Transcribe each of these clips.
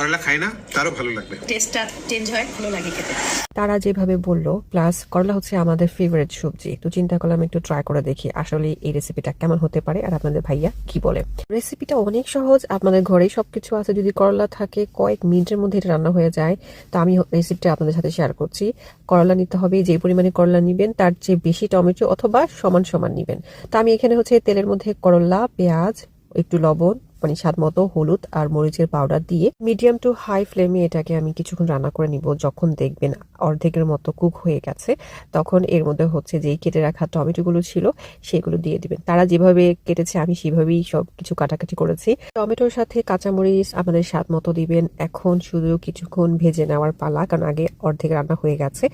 করলা খায় না তারও ভালো লাগবে। টেস্টটা চেঞ্জ হয় ভালো লাগে খেতে। তারা যেভাবে বলল প্লাস করলা হচ্ছে আমাদের ফেভারিট সবজি। তো চিন্তা করলাম একটু ট্রাই করে দেখি আসলে এই রেসিপিটা কেমন হতে পারে আর আপনাদের ভাইয়া কি বলে? রেসিপিটা অনেক সহজ আপনাদের ঘরেই সবকিছু আছে। যদি করলা থাকে কয়েক মিনিটের মধ্যে এটা রান্না হয়ে যায়। তো আমি রেসিপিটা আপনাদের সাথে শেয়ার করছি। করলা নিতে হবে যে পরিমাণে করলা নিবেন তার চেয়ে বেশি টমেটো অথবা সমান সমান নিবেন। তো আমি এখানে হচ্ছে তেলের মধ্যে করলা পেঁয়াজ একটু লবণ মানে স্বাদ মতো হলুদ আর মরিচের পাউডার দিয়ে মিডিয়াম টু হাই ফ্লেমে এটাকে আমি কিছুক্ষণ রান্না করে নিব। যখন দেখবেন অর্ধেকের মতো কুক হয়ে গেছে, তখন এর মধ্যে হচ্ছে যেই কেটে রাখা টমেটোগুলো ছিল, সেগুলো দিয়ে দিবেন। তারা যেভাবে কেটেছে, আমি সেভাবেই সব কিছু কাটাকাটি করেছি। টমেটোর সাথে কাঁচামরিচ আমাদের স্বাদ মতো দিবেন। এখন শুধু কিছুক্ষণ ভেজে নেওয়ার পালা, কারণ আগে অর্ধেক রান্না হয়ে গেছে।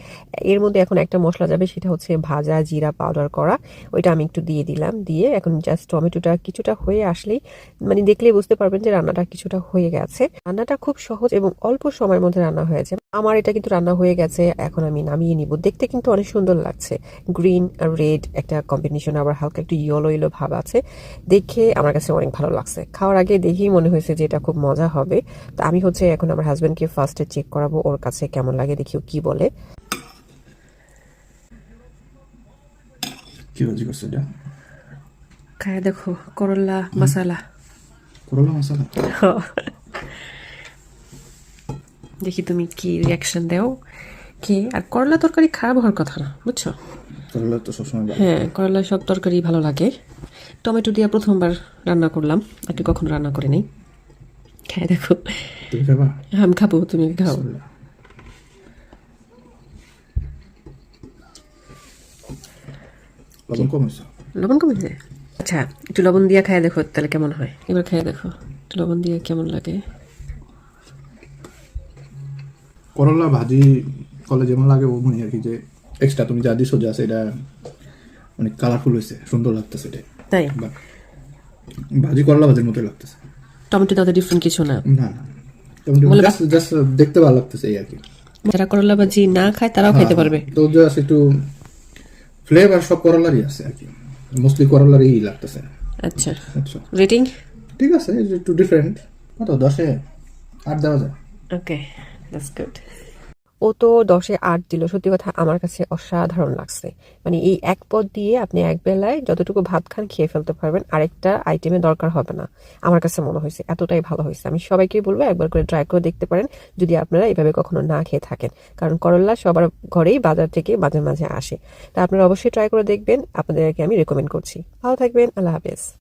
এর মধ্যে এখন একটা মশলা যাবে, সেটা হচ্ছে ভাজা জিরা পাউডার করা। ওইটা আমি একটু দিয়ে দিলাম। দিয়ে এখন জাস্ট টমেটোটা কিছুটা হয়ে আসলেই মানে দেখলেই বুঝতে পারবেন যে রান্নাটা কিছুটা হয়ে গেছে। রান্নাটা খুব সহজ এবং অল্প সময়ের মধ্যে রান্না হয়েছে। আমার এটা কিন্তু রান্না হয়ে গেছে এখন আমি নামিয়ে নিব। দেখতে কিন্তু অনেক সুন্দর লাগছে। গ্রিন আর রেড একটা কম্বিনেশন আবার হালকা একটু ইয়েলো ইয়েলো ভাব আছে। দেখে আমার কাছে অনেক ভালো লাগছে। খাওয়ার আগে দেখেই মনে হয়েছে যে এটা খুব মজা হবে। তো আমি হচ্ছে এখন আমার হাজব্যান্ডকে ফার্স্টে চেক করাবো ওর কাছে কেমন লাগে দেখি ও কি বলে। কি ভাজি করছে এটা? খায় দেখো করলা মশালা। করলা মশলা দেখি তুমি কি রিয়াকশন দাও কি আর করলা তরকারি খারাপ হওয়ার কথা না বুঝছ করলা তো সবসময় হ্যাঁ করলা সব তরকারি ভালো লাগে টমেটো দিয়ে প্রথমবার রান্না করলাম আগে কখনো রান্না করে নেই খাই দেখো তুমি খাবা আমি খাব তুমি খাও লবণ কম হয়েছে লবণ কমে যায় আচ্ছা একটু লবণ দিয়ে খাই দেখো তাহলে কেমন হয়। এবার খাই দেখো একটু লবণ দিয়ে কেমন লাগে। করলা ভাজি করলে যেমন লাগে ও মনে আর কি যে এক্সট্রা তুমি যা দিছো যা সেটা অনেক কালারফুল হয়েছে সুন্দর লাগতেছে এটা। তাই? ভাজি করলা ভাজির মতো লাগতেছে। টমেটো তাদের ডিফারেন্ট কিছু না। না না। জাস্ট জাস্ট দেখতে ভালো লাগতেছে এই আর কি। যারা করলা ভাজি না খায় তারাও খাইতে পারবে। তো জাস্ট একটু ফ্লেভার সব করলারই আছে আর কি। মোস্টলি করলারই লাগতেছে। আচ্ছা। আচ্ছা। রেটিং ঠিক আছে একটু ডিফারেন্ট কত? দশে আট দেওয়া যায়। ওকে দ্যাটস গুড ও তো দশে আট দিল। সত্যি কথা আমার কাছে অসাধারণ লাগছে। মানে এই এক পদ দিয়ে আপনি এক বেলায় যতটুকু ভাত খান খেয়ে ফেলতে পারবেন, আরেকটা আইটেমে দরকার হবে না। আমার কাছে মনে হয়েছে, এতটাই ভালো হয়েছে। আমি সবাইকে বলব একবার করে ট্রাই করে দেখতে পারেন, যদি আপনারা এভাবে কখনো না খেয়ে থাকেন। কারণ করলা সবার ঘরেই বাজার থেকে মাঝে মাঝে আসে। তা আপনারা অবশ্যই ট্রাই করে দেখবেন। আপনাদেরকে আমি রেকমেন্ড করছি। ভালো থাকবেন, আল্লাহ হাফেজ।